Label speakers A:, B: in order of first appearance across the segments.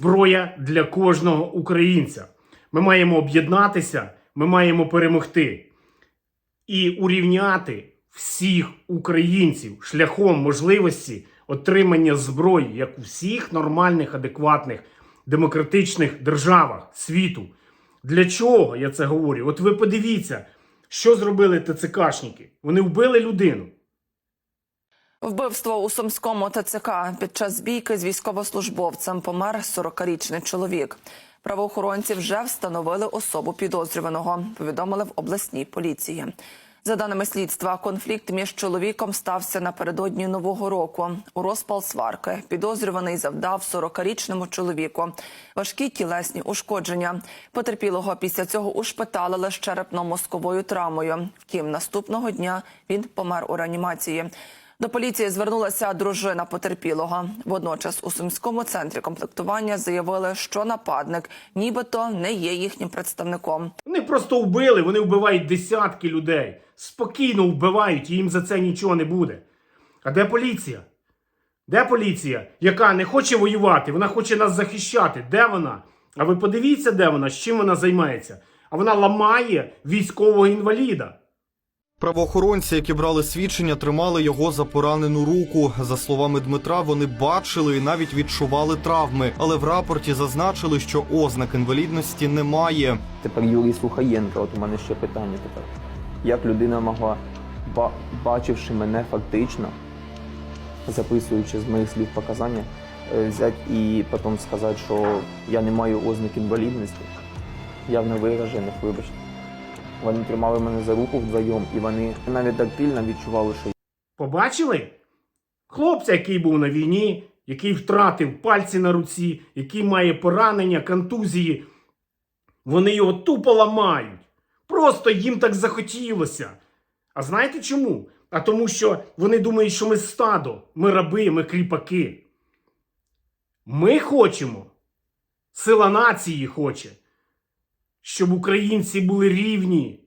A: зброя для кожного українця. Ми маємо об'єднатися, ми маємо перемогти і урівняти всіх українців шляхом можливості отримання зброї, як у всіх нормальних, адекватних, демократичних державах світу. Для чого я це говорю? От ви подивіться, що зробили ТЦКшники. Вони вбили людину.
B: Вбивство у Сумському ТЦК під час бійки з військовослужбовцем помер 40-річний чоловік. Правоохоронці вже встановили особу підозрюваного. Повідомили в обласній поліції. За даними слідства, конфлікт між чоловіком стався напередодні нового року. У розпал сварки підозрюваний завдав 40-річному чоловіку важкі тілесні ушкодження. Потерпілого після цього ушпиталили з черепно-мозковою травмою. Втім, наступного дня він помер у реанімації. До поліції звернулася дружина потерпілого. Водночас у сумському центрі комплектування заявили, що нападник нібито не є їхнім представником.
A: Вони просто вбили, вони вбивають десятки людей. Спокійно вбивають, і їм за це нічого не буде. А де поліція? Де поліція, яка не хоче воювати, вона хоче нас захищати. Де вона? А ви подивіться, де вона, з чим вона займається. А вона ламає військового інваліда.
C: Правоохоронці, які брали свідчення, тримали його за поранену руку. За словами Дмитра, вони бачили і навіть відчували травми, але в рапорті зазначили, що ознак інвалідності немає.
D: Тепер Юрій Сухаєнко, от у мене ще питання тепер. Як людина могла, бачивши мене фактично, записуючи з моїх слів показання, е, взяти і потім сказати, що я не маю ознак інвалідності, явно виражених, вибачте. Вони тримали мене за руку вдвоєм, і вони навіть тактильно відчували, що
A: Побачили? Хлопця, який був на війні, який втратив пальці на руці, який має поранення, контузії. Вони його тупо ламають. Просто їм так захотілося. А знаєте чому? А тому, що вони думають, що ми стадо, ми раби, ми кріпаки. Ми хочемо, сила нації хоче, щоб українці були рівні,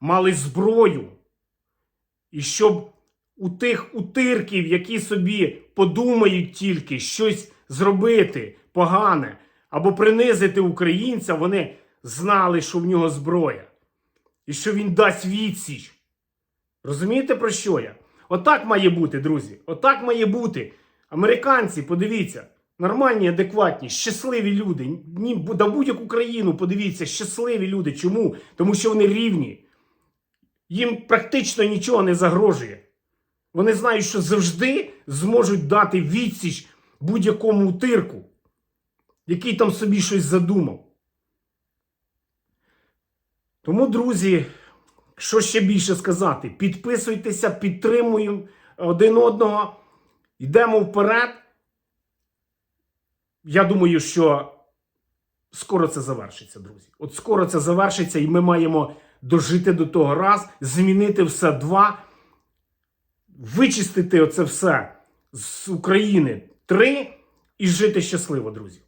A: мали зброю. І щоб у тих утирків, які собі подумають тільки щось зробити погане або принизити українця, вони знали, що в нього зброя. І що він дасть відсіч. Розумієте про що я? Отак має бути, друзі. Отак має бути. Американці, подивіться, нормальні, адекватні, щасливі люди. Ні, да будь-яку країну, подивіться, щасливі люди. Чому? Тому що вони рівні їм практично нічого не загрожує. Вони знають, що завжди зможуть дати відсіч будь-якому утирку, який там собі щось задумав. Тому, друзі, що ще більше сказати? Підписуйтеся, підтримуємо один одного, йдемо вперед. Я думаю, що скоро це завершиться, друзі. От скоро це завершиться, і ми маємо дожити до того раз, змінити все два, вичистити оце все з України три і жити щасливо, друзі.